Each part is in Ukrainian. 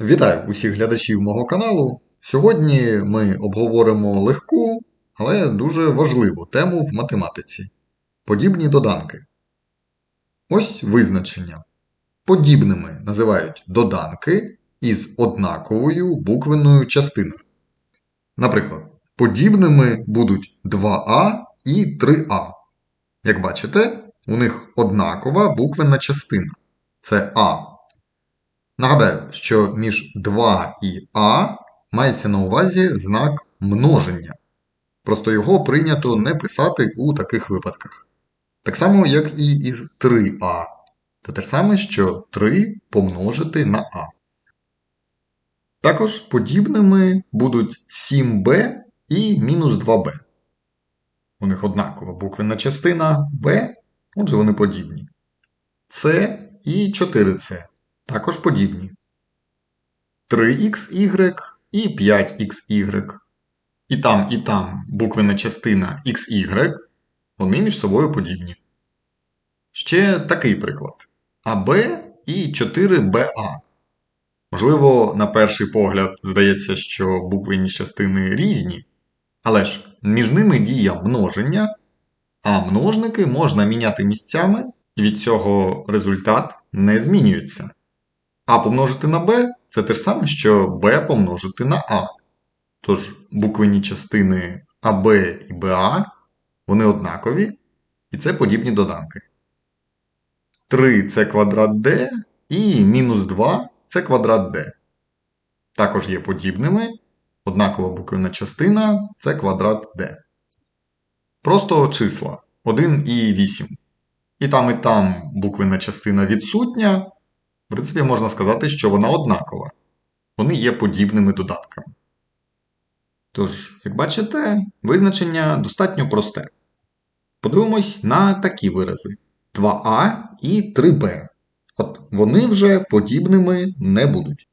Вітаю усіх глядачів мого каналу. Сьогодні ми обговоримо легку, але дуже важливу тему в математиці подібні доданки. Ось визначення. Подібними називають доданки із однаковою буквенною частиною. Наприклад, подібними будуть 2а і 3а. Як бачите, у них однакова буквенна частина це А. Нагадаю, що між 2 і А мається на увазі знак множення. Просто його прийнято не писати у таких випадках. Так само, як і із 3А. Це те ж саме, що 3 помножити на А. Також подібними будуть 7b і мінус 2b. У них однакова буквенна частина b, отже вони подібні. С і 4c також подібні. 3xy і 5xy. І там, і там буквена частина xy, вони між собою подібні. Ще такий приклад. АБ і 4БА. Можливо, на перший погляд здається, що буквенні частини різні, але ж між ними діє множення, а множники можна міняти місцями, і від цього результат не змінюється. А помножити на b це те ж саме, що b помножити на А. Тож буквенні частини АБ і БА вони однакові, і це подібні доданки. 3 це квадрат d і мінус 2 це квадрат d. Також є подібними. Однакова буквенна частина це квадрат d. Просто числа 1 і 8. І там, і там буквенна частина відсутня. В принципі, можна сказати, що вона однакова. Вони є подібними додатками. Тож, як бачите, визначення достатньо просте. Подивимось на такі вирази: 2а і 3b. От вони вже подібними не будуть.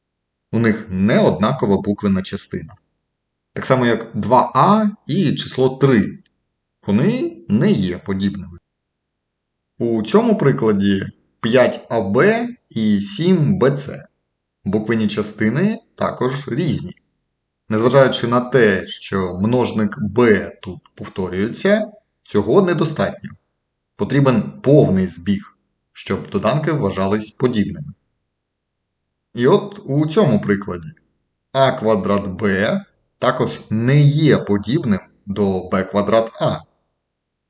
У них не однакова буквена частина. Так само, як 2а і число 3. Вони не є подібними. У цьому прикладі 5АБ і 7БЦ. Буквені частини також різні. Незважаючи на те, що множник b тут повторюється, цього недостатньо. Потрібен повний збіг, щоб доданки вважались подібними. І от у цьому прикладі а квадрат b також не є подібним до b квадрат А.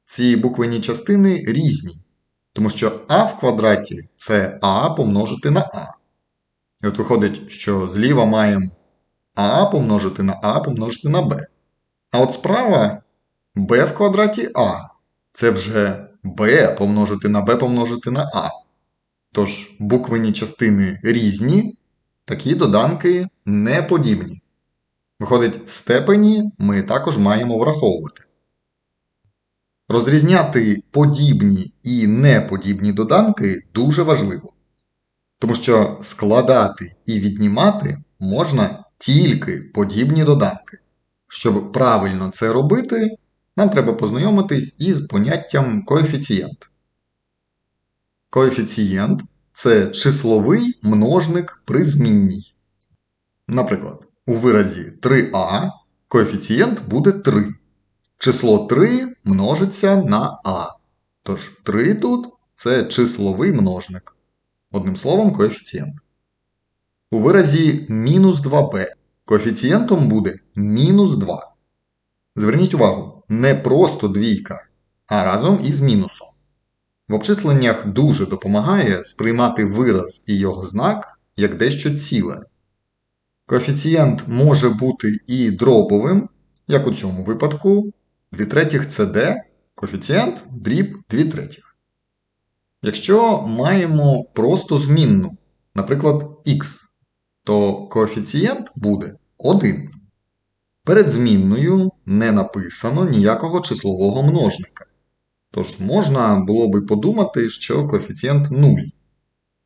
Ці буквені частини різні. Тому що а в квадраті це а помножити на а. І от виходить, що зліва маємо а помножити на а помножити на b. А от справа b в квадраті а. Це вже b помножити на b помножити на а. Тож буквені частини різні, такі доданки не подібні. Виходить, степені ми також маємо враховувати. Розрізняти подібні і неподібні доданки дуже важливо. Тому що складати і віднімати можна тільки подібні доданки. Щоб правильно це робити, нам треба познайомитись із поняттям коефіцієнт. Коефіцієнт це числовий множник при змінній. Наприклад, у виразі 3а коефіцієнт буде 3. Число 3 множиться на А. Тож 3 тут це числовий множник. Одним словом, коефіцієнт. У виразі мінус 2b коефіцієнтом буде мінус 2. Зверніть увагу, не просто двійка, а разом із мінусом. В обчисленнях дуже допомагає сприймати вираз і його знак як дещо ціле. Коефіцієнт може бути і дробовим, як у цьому випадку. 2 третіх це d, коефіцієнт дріб 2 третіх. Якщо маємо просто змінну, наприклад, x, то коефіцієнт буде 1. Перед змінною не написано ніякого числового множника. Тож можна було би подумати, що коефіцієнт 0.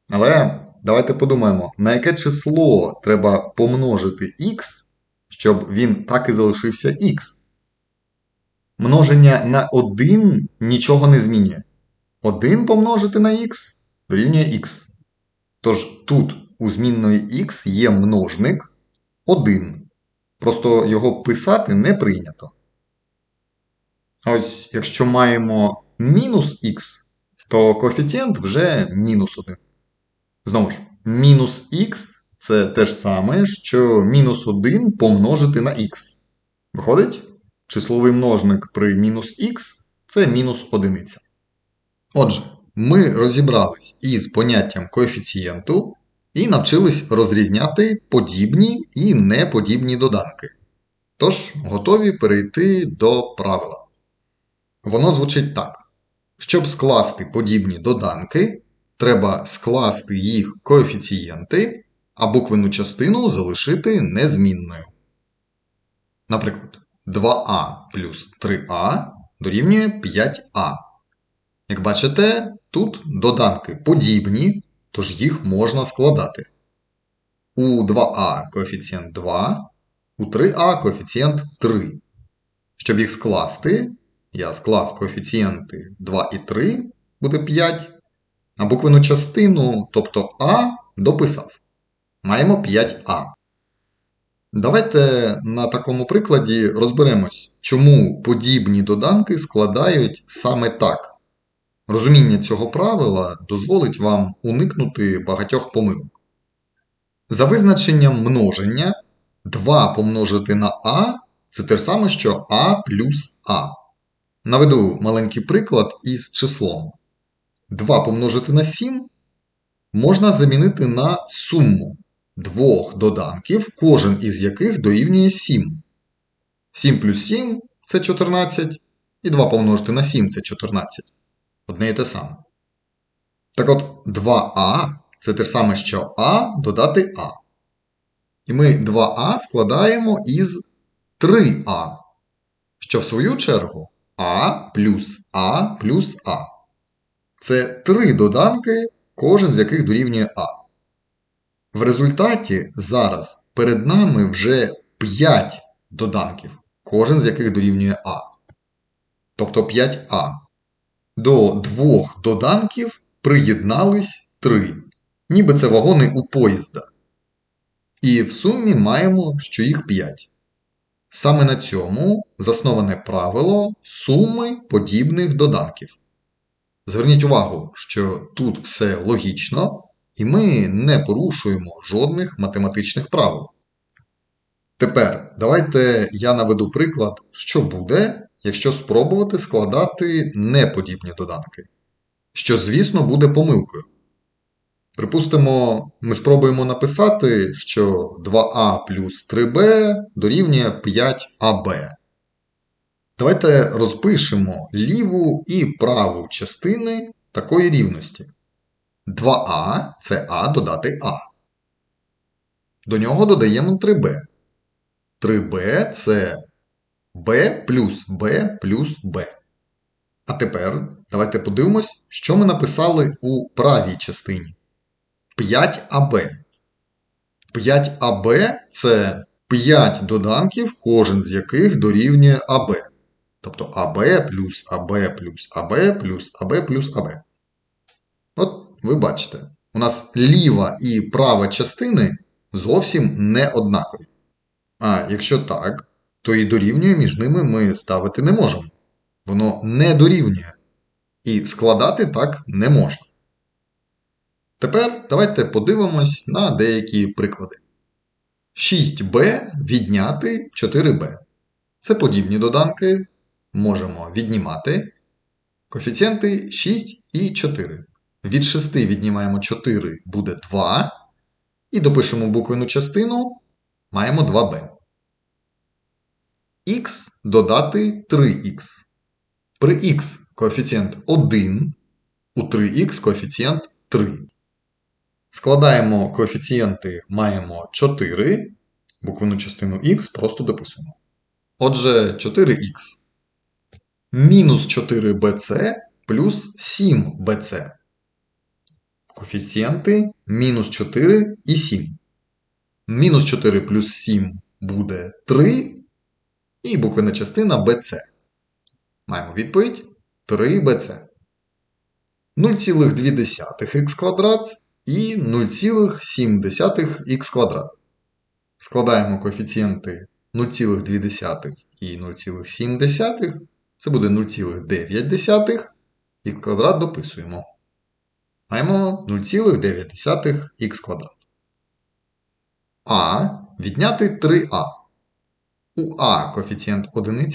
Але давайте подумаємо, на яке число треба помножити x, щоб він так і залишився x. Множення на 1 нічого не змінює. 1 помножити на х дорівнює х. Тож тут у змінної х є множник 1. Просто його писати не прийнято. А Ось, якщо маємо мінус х, то коефіцієнт вже мінус 1. Знову ж, мінус х це те ж саме, що мінус 1 помножити на х. Виходить, числовий множник при мінус х це мінус одиниця. Отже, ми розібрались із поняттям коефіцієнту і навчились розрізняти подібні і неподібні доданки. Тож, готові перейти до правила. Воно звучить так. Щоб скласти подібні доданки, треба скласти їх коефіцієнти, а буквену частину залишити незмінною. Наприклад, 2а плюс 3а дорівнює 5а. Як бачите, тут доданки подібні, тож їх можна складати. У 2а коефіцієнт 2, у 3а коефіцієнт 3. Щоб їх скласти, я склав коефіцієнти 2 і 3, буде 5, а буквену частину, тобто А, дописав. Маємо 5а. Давайте на такому прикладі розберемось, чому подібні доданки складають саме так. Розуміння цього правила дозволить вам уникнути багатьох помилок. За визначенням множення 2 помножити на А це те ж саме, що А плюс А. Наведу маленький приклад із числом. 2 помножити на 7 можна замінити на суму двох доданків, кожен із яких дорівнює 7. 7 плюс 7 це 14, і 2 помножити на 7 це 14. Одне і те саме. Так от 2а це те ж саме, що А додати А. І ми 2а складаємо із 3а, що в свою чергу А плюс А плюс А. Це три доданки, кожен з яких дорівнює А. В результаті зараз перед нами вже 5 доданків, кожен з яких дорівнює А. Тобто 5А. До двох доданків приєднались 3. Ніби це вагони у поїзда. І в сумі маємо, що їх 5. Саме на цьому засноване правило суми подібних доданків. Зверніть увагу, що тут все логічно, і ми не порушуємо жодних математичних правил. Тепер давайте я наведу приклад, що буде, якщо спробувати складати неподібні доданки, що, звісно, буде помилкою. Припустимо, ми спробуємо написати, що 2а плюс 3b дорівнює 5аб. Давайте розпишемо ліву і праву частини такої рівності. 2а це А додати А. До нього додаємо 3b. 3b це b плюс b плюс b. А тепер давайте подивимось, що ми написали у правій частині. 5АБ. 5АБ це 5 доданків, кожен з яких дорівнює АБ. Тобто АБ плюс АБ плюс АБ плюс АБ плюс АБ. Ви бачите, у нас ліва і права частини зовсім не однакові. А якщо так, то і дорівнює між ними ми ставити не можемо. Воно не дорівнює. І складати так не можна. Тепер давайте подивимось на деякі приклади. 6b відняти 4b. Це подібні доданки. Можемо віднімати. Коефіцієнти 6 і 4. Від 6 віднімаємо 4 буде 2. І допишемо буквену частину. Маємо 2b. Х додати 3х. При х коефіцієнт 1, у 3х коефіцієнт 3. Складаємо коефіцієнти, маємо 4, буквену частину х просто дописуємо. Отже, 4х. Мінус 4bc плюс 7bc. Коефіцієнти мінус 4 і 7. Мінус 4 плюс 7 буде 3. І буквена частина bc. Маємо відповідь 3bc. 0,2х квадрат і 0,7х квадрат. Складаємо коефіцієнти 0,2 і 0,7. Це буде 0,9 і квадрат дописуємо. Маємо 0,9х квадрат. А відняти 3а. У А коефіцієнт 1,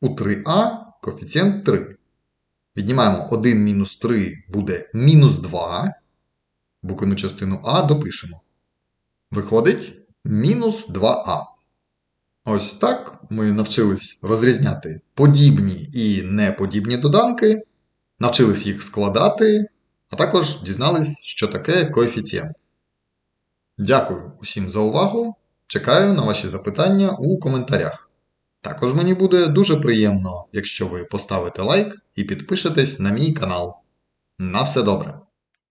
у 3а коефіцієнт 3. Віднімаємо 1 мінус 3 буде мінус 2. Буквену частину А допишемо. Виходить мінус 2а. Ось так ми навчились розрізняти подібні і неподібні доданки, навчились їх складати, а також дізнались, що таке коефіцієнт. Дякую усім за увагу. Чекаю на ваші запитання у коментарях. Також мені буде дуже приємно, якщо ви поставите лайк і підпишетесь на мій канал. На все добре!